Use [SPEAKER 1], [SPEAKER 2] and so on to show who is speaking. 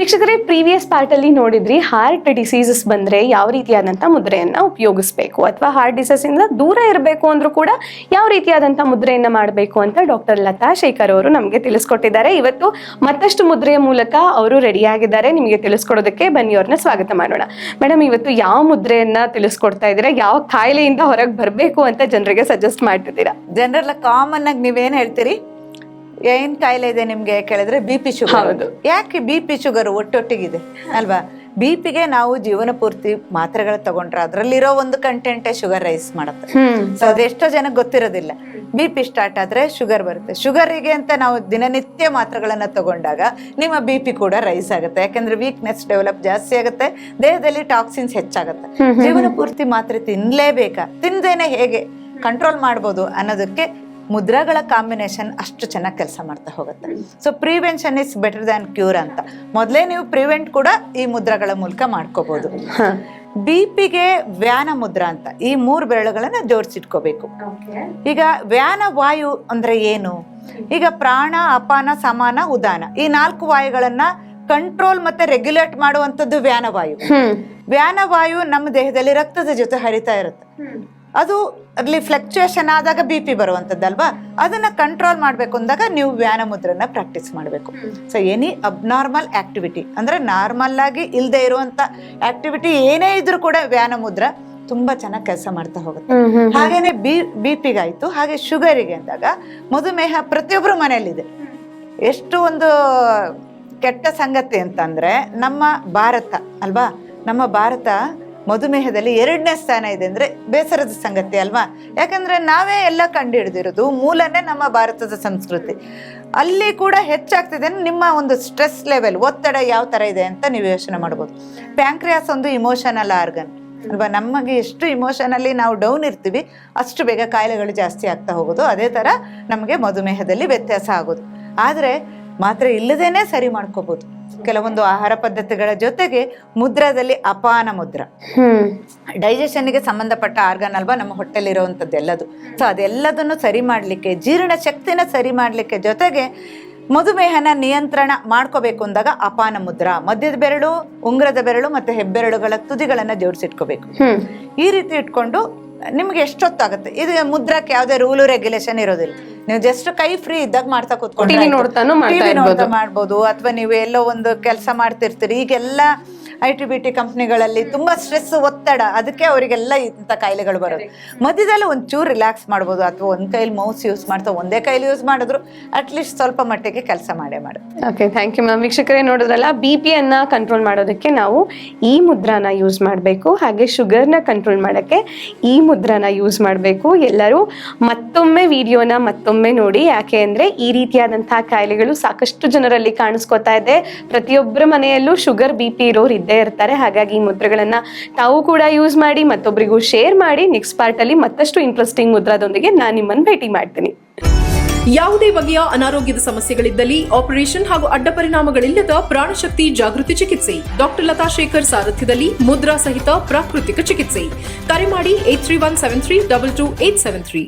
[SPEAKER 1] ವೀಕ್ಷಕರೇ, previous part ಅಲ್ಲಿ ನೋಡಿದ್ರಿ, ಹಾರ್ಟ್ ಡಿಸೀಸಸ್ ಬಂದ್ರೆ ಯಾವ ರೀತಿಯಾದಂಥ ಮುದ್ರೆಯನ್ನ ಉಪಯೋಗಿಸ್ಬೇಕು ಅಥವಾ ಹಾರ್ಟ್ ಡಿಸೀಸ್ ಇಂದ ದೂರ ಇರಬೇಕು ಅಂದ್ರೂ ಕೂಡ ಯಾವ ರೀತಿಯಾದಂಥ ಮುದ್ರೆಯನ್ನ ಮಾಡಬೇಕು ಅಂತ ಡಾಕ್ಟರ್ ಲತಾ ಶೇಖರ್ ಅವರು ನಮಗೆ ತಿಳಿಸ್ಕೊಟ್ಟಿದ್ದಾರೆ. ಇವತ್ತು ಮತ್ತಷ್ಟು ಮುದ್ರೆಯ ಮೂಲಕ ಅವರು ರೆಡಿ ಆಗಿದ್ದಾರೆ ನಿಮಗೆ ತಿಳಿಸ್ಕೊಡೋದಕ್ಕೆ ಬನ್ನಿ, ಅವ್ರನ್ನ ಸ್ವಾಗತ ಮಾಡೋಣ. ಮೇಡಮ್, ಇವತ್ತು ಯಾವ ಮುದ್ರೆಯನ್ನ ತಿಳಿಸ್ಕೊಡ್ತಾ ಇದ್ದೀರಾ? ಯಾವ ಕಾಯಿಲೆಯಿಂದ ಹೊರಗೆ ಬರಬೇಕು ಅಂತ ಜನರಿಗೆ ಸಜೆಸ್ಟ್ ಮಾಡ್ತಿದ್ದೀರಾ?
[SPEAKER 2] ಜನರಲ್ಲ ಕಾಮನ್ ಆಗಿ ನೀವೇನ್ ಹೇಳ್ತೀರಿ? ಏನ್ ಕಾಯಿಲೆ ಇದೆ ನಿಮ್ಗೆ ಕೇಳಿದ್ರೆ ಬಿ ಪಿ ಶುಗರ್. ಯಾಕೆ ಬಿ ಪಿ ಶುಗರ್ ಒಟ್ಟೊಟ್ಟಿಗಿದೆ? ಅಲ್ವಾ? ಬಿ ಪಿಗೆ ನಾವು ಜೀವನ ಪೂರ್ತಿ ಮಾತ್ರೆಗಳು ತಗೊಂಡ್ರೆ ಅದರಲ್ಲಿರೋ ಒಂದು ಕಂಟೆಂಟೇ ಶುಗರ್ ರೈಸ್ ಮಾಡುತ್ತೆ. ಸೊ ಅದೆಷ್ಟೋ ಜನಕ್ಕೆ ಗೊತ್ತಿರೋದಿಲ್ಲ. ಬಿ ಪಿ ಸ್ಟಾರ್ಟ್ ಆದ್ರೆ ಶುಗರ್ ಬರುತ್ತೆ. ಶುಗರಿಗೆ ಅಂತ ನಾವು ದಿನನಿತ್ಯ ಮಾತ್ರೆಗಳನ್ನ ತಗೊಂಡಾಗ ನಿಮ್ಮ ಬಿ ಪಿ ಕೂಡ ರೈಸ್ ಆಗುತ್ತೆ. ಯಾಕಂದ್ರೆ ವೀಕ್ನೆಸ್ ಡೆವಲಪ್ ಜಾಸ್ತಿ ಆಗುತ್ತೆ. ದೇಹದಲ್ಲಿ ಟಾಕ್ಸಿನ್ಸ್ ಹೆಚ್ಚಾಗುತ್ತೆ. ಜೀವನ ಪೂರ್ತಿ ಮಾತ್ರೆ ತಿನ್ಲೇಬೇಕಾ? ತಿಂದೇನೆ ಹೇಗೆ? ಕಂಟ್ರೋಲ್ ಮಾಡ್ಬೋದು ಅನ್ನೋದಕ್ಕೆ ಮುದ್ರಾಗಳ ಕಾಂಬಿನೇಷನ್ ಅಷ್ಟು ಚೆನ್ನಾಗಿ ಕೆಲಸ ಮಾಡ್ತಾ ಹೋಗುತ್ತೆ. So prevention is better than cure ಅಂತ. ಮೊದಲೇ ನೀವು ಪ್ರಿವೆಂಟ್ ಕೂಡ ಈ ಮುದ್ರಗಳ ಮೂಲಕ ಮಾಡ್ಕೋಬಹುದು. ಬಿ ಪಿಗೆ ವ್ಯಾನ ಮುದ್ರಾ ಅಂತ. ಈ ಮೂರು ಬೆರಳುಗಳನ್ನ ಜೋಡಿಸಿಟ್ಕೋಬೇಕು. ಈಗ ವ್ಯಾನ ವಾಯು ಅಂದ್ರೆ ಏನು? ಈಗ ಪ್ರಾಣ ಅಪಾನ ಸಮಾನ ಉದಾನ. ಈ ನಾಲ್ಕು ವಾಯುಗಳನ್ನ ಕಂಟ್ರೋಲ್ ಮತ್ತೆ ರೆಗ್ಯುಲೇಟ್ ಮಾಡುವಂಥದ್ದು ವ್ಯಾನ ವಾಯು. ವ್ಯಾನ ವಾಯು ನಮ್ಮ ದೇಹದಲ್ಲಿ ರಕ್ತದ ಜೊತೆ ಹರಿತಾ ಇರುತ್ತೆ. ಅದು ಅಲ್ಲಿ ಫ್ಲಕ್ಚುಯೇಷನ್ ಆದಾಗ ಬಿ ಪಿ ಬರುವಂಥದ್ದಲ್ವಾ ಅದನ್ನ ಕಂಟ್ರೋಲ್ ಮಾಡಬೇಕು ಅಂದಾಗ ನೀವು ವ್ಯಾನ ಮುದ್ರನ ಪ್ರಾಕ್ಟೀಸ್ ಮಾಡಬೇಕು ಸೊ ಎನಿ ಅಬ್ನಾರ್ಮಲ್ ಆಕ್ಟಿವಿಟಿ ಅಂದ್ರೆ ನಾರ್ಮಲ್ ಆಗಿ ಇಲ್ಲದೆ ಇರುವಂಥ ಆಕ್ಟಿವಿಟಿ ಏನೇ ಇದ್ರೂ ಕೂಡ ವ್ಯಾನ ಮುದ್ರ ತುಂಬಾ ಚೆನ್ನಾಗಿ ಕೆಲಸ ಮಾಡ್ತಾ ಹೋಗುತ್ತೆ. ಹಾಗೇನೆ ಬಿ ಬಿ ಪಿಗಾಯ್ತು ಹಾಗೆ ಶುಗರಿಗೆ ಅಂದಾಗ ಮಧುಮೇಹ ಪ್ರತಿಯೊಬ್ಬರು ಮನೆಯಲ್ಲಿದೆ. ಎಷ್ಟು ಒಂದು ಕೆಟ್ಟ ಸಂಗತಿ ಅಂತಂದ್ರೆ ನಮ್ಮ ಭಾರತ ಅಲ್ವಾ? ನಮ್ಮ ಭಾರತ ಮಧುಮೇಹದಲ್ಲಿ ಎರಡನೇ ಸ್ಥಾನ ಇದೆ ಅಂದರೆ ಬೇಸರದ ಸಂಗತಿ ಅಲ್ವಾ? ಯಾಕಂದ್ರೆ ನಾವೇ ಎಲ್ಲ ಕಂಡು ಹಿಡಿದಿರೋದು ಮೂಲನೇ ನಮ್ಮ ಭಾರತದ ಸಂಸ್ಕೃತಿ. ಅಲ್ಲಿ ಕೂಡ ಹೆಚ್ಚಾಗ್ತಿದೆ ನಿಮ್ಮ ಒಂದು ಸ್ಟ್ರೆಸ್ ಲೆವೆಲ್, ಒತ್ತಡ ಯಾವ ತರ ಇದೆ ಅಂತ ನೀವು ಯೋಚನೆ ಮಾಡ್ಬೋದು. ಪ್ಯಾಂಕ್ರಿಯಾಸ್ ಒಂದು ಇಮೋಷನಲ್ ಆರ್ಗನ್. ಅಲ್ವಾ? ನಮಗೆ ಎಷ್ಟು ಇಮೋಷನಲ್ಲಿ ನಾವು ಡೌನ್ ಇರ್ತೀವಿ, ಅಷ್ಟು ಬೇಗ ಕಾಯಿಲೆಗಳು ಜಾಸ್ತಿ ಆಗ್ತಾ ಹೋಗೋದು. ಅದೇ ಥರ ನಮಗೆ ಮಧುಮೇಹದಲ್ಲಿ ವ್ಯತ್ಯಾಸ ಆಗೋದು. ಆದರೆ ಮಾತ್ರೆ ಇಲ್ಲದೇನೆ ಸರಿ ಮಾಡ್ಕೋಬೋದು. ಕೆಲವೊಂದು ಆಹಾರ ಪದ್ಧತಿಗಳ ಜೊತೆಗೆ ಮುದ್ರಾದಲ್ಲಿ ಅಪಾನ ಮುದ್ರ.
[SPEAKER 1] ಡೈಜೆಷನ್
[SPEAKER 2] ಡೈಜೆಷನ್ಗೆ ಸಂಬಂಧಪಟ್ಟ ಆರ್ಗನ್ ಅಲ್ವಾ ನಮ್ಮ ಹೊಟ್ಟೆಲಿರುವಂಥದ್ದು ಎಲ್ಲದು. ಸೊ ಅದೆಲ್ಲದನ್ನು ಸರಿ ಮಾಡಲಿಕ್ಕೆ ಜೀರ್ಣ ಶಕ್ತಿನ ಸರಿ ಮಾಡಲಿಕ್ಕೆ ಜೊತೆಗೆ ಮಧುಮೇಹನ ನಿಯಂತ್ರಣ ಮಾಡ್ಕೋಬೇಕು ಅಂದಾಗ ಅಪಾನ ಮುದ್ರ. ಮಧ್ಯದ ಬೆರಳು ಉಂಗ್ರದ ಬೆರಳು ಮತ್ತೆ ಹೆಬ್ಬೆರಳುಗಳ ತುದಿಗಳನ್ನ ಜೋಡಿಸಿಟ್ಕೋಬೇಕು. ಈ ರೀತಿ ಇಟ್ಕೊಂಡು ನಿಮ್ಗೆ ಎಷ್ಟೊತ್ತಾಗುತ್ತೆ? ಇದು ಮುದ್ರಕ್ಕೆ ಯಾವುದೇ ರೂಲು ರೆಗ್ಯುಲೇಷನ್ ಇರೋದಿಲ್ಲ. ನೀವು ಜಸ್ಟ್ ಕೈ ಫ್ರೀ ಇದ್ದಾಗ ಮಾಡ್ತಾ ಕೂತ್ಕೊಂಡು
[SPEAKER 1] ನೋಡ್ತಾನೂ
[SPEAKER 2] ಟಿವಿ
[SPEAKER 1] ಇರ್ಬೋದು.
[SPEAKER 2] ನೋಡ್ತಾ ಮಾಡ್ಬೋದು. ಅಥವಾ ನೀವು ಎಲ್ಲೋ ಒಂದು ಕೆಲಸ ಮಾಡ್ತಿರ್ತೀರಿ. ಈಗೆಲ್ಲ ಐ ಟಿ ಬಿ ಟಿ ಕಂಪ್ನಿಗಳಲ್ಲಿ ತುಂಬ ಸ್ಟ್ರೆಸ್ ಒತ್ತಡ, ಅದಕ್ಕೆ ಅವರಿಗೆಲ್ಲ ಇಂಥ ಕಾಯಿಲೆಗಳು ಬರೋದು. ಮಧ್ಯದಲ್ಲಿ ಒಂಚೂರು ರಿಲ್ಯಾಕ್ಸ್ ಮಾಡ್ಬೋದು, ಅಥವಾ ಒಂದು ಕೈಲಿ ಮೌಸ್ ಯೂಸ್ ಮಾಡ್ತಾ ಒಂದೇ ಕೈಲಿ ಯೂಸ್ ಮಾಡಿದ್ರು ಅಟ್ಲೀಸ್ಟ್ ಸ್ವಲ್ಪ ಮಟ್ಟಿಗೆ ಕೆಲಸ ಮಾಡೇ ಮಾಡೋದು
[SPEAKER 1] ಓಕೆ ಥ್ಯಾಂಕ್ ಯು ಮ್ಯಾಮ್ ವೀಕ್ಷಕರೇ ನೋಡಿದ್ರಲ್ಲ ಬಿ ಪಿಯನ್ನ ಕಂಟ್ರೋಲ್ ಮಾಡೋದಕ್ಕೆ ನಾವು ಈ ಮುದ್ರಾನ ಯೂಸ್ ಮಾಡಬೇಕು, ಹಾಗೆ ಶುಗರ್ನ ಕಂಟ್ರೋಲ್ ಮಾಡೋಕ್ಕೆ ಈ ಮುದ್ರಾನ ಯೂಸ್ ಮಾಡಬೇಕು. ಎಲ್ಲರೂ ಮತ್ತೊಮ್ಮೆ ವಿಡಿಯೋನ ಮತ್ತೊಮ್ಮೆ ನೋಡಿ, ಯಾಕೆ ಅಂದರೆ ಈ ರೀತಿಯಾದಂತಹ ಕಾಯಿಲೆಗಳು ಸಾಕಷ್ಟು ಜನರಲ್ಲಿ ಕಾಣಿಸ್ಕೊತಾ ಇದೆ. ಪ್ರತಿಯೊಬ್ಬರ ಮನೆಯಲ್ಲೂ ಶುಗರ್ ಬಿ ಪಿ ಇರೋರು ಇದ್ದೇ ಇರ್ತಾರೆ. ಹಾಗಾಗಿ ಈ ಮುದ್ರೆಗಳನ್ನ ತಾವು ಕೂಡ ಯೂಸ್ ಮಾಡಿ ಮತ್ತೊಬ್ಬರಿಗೂ ಶೇರ್ ಮಾಡಿ ನೆಕ್ಸ್ಟ್ ಪಾರ್ಟಲ್ಲಿ ಮತ್ತಷ್ಟು ಇಂಟ್ರೆಸ್ಟಿಂಗ್ ಮುದ್ರಾದೊಂದಿಗೆ ನಾನು ನಿಮ್ಮನ್ನು ಭೇಟಿ ಮಾಡ್ತೀನಿ.
[SPEAKER 3] ಯಾವುದೇ ಬಗೆಯ ಅನಾರೋಗ್ಯದ ಸಮಸ್ಯೆಗಳಿದ್ದಲ್ಲಿ ಆಪರೇಷನ್ ಹಾಗೂ ಅಡ್ಡ ಪರಿಣಾಮಗಳಿಲ್ಲದ ಪ್ರಾಣಶಕ್ತಿ ಜಾಗೃತಿ ಚಿಕಿತ್ಸೆ. ಡಾಕ್ಟರ್ ಲತಾ ಶೇಖರ್ ಸಾರಥ್ಯದಲ್ಲಿ ಮುದ್ರಾ ಸಹಿತ ಪ್ರಾಕೃತಿಕ ಚಿಕಿತ್ಸೆ. ಕರೆ ಮಾಡಿ eight three one seven three double two eight seven three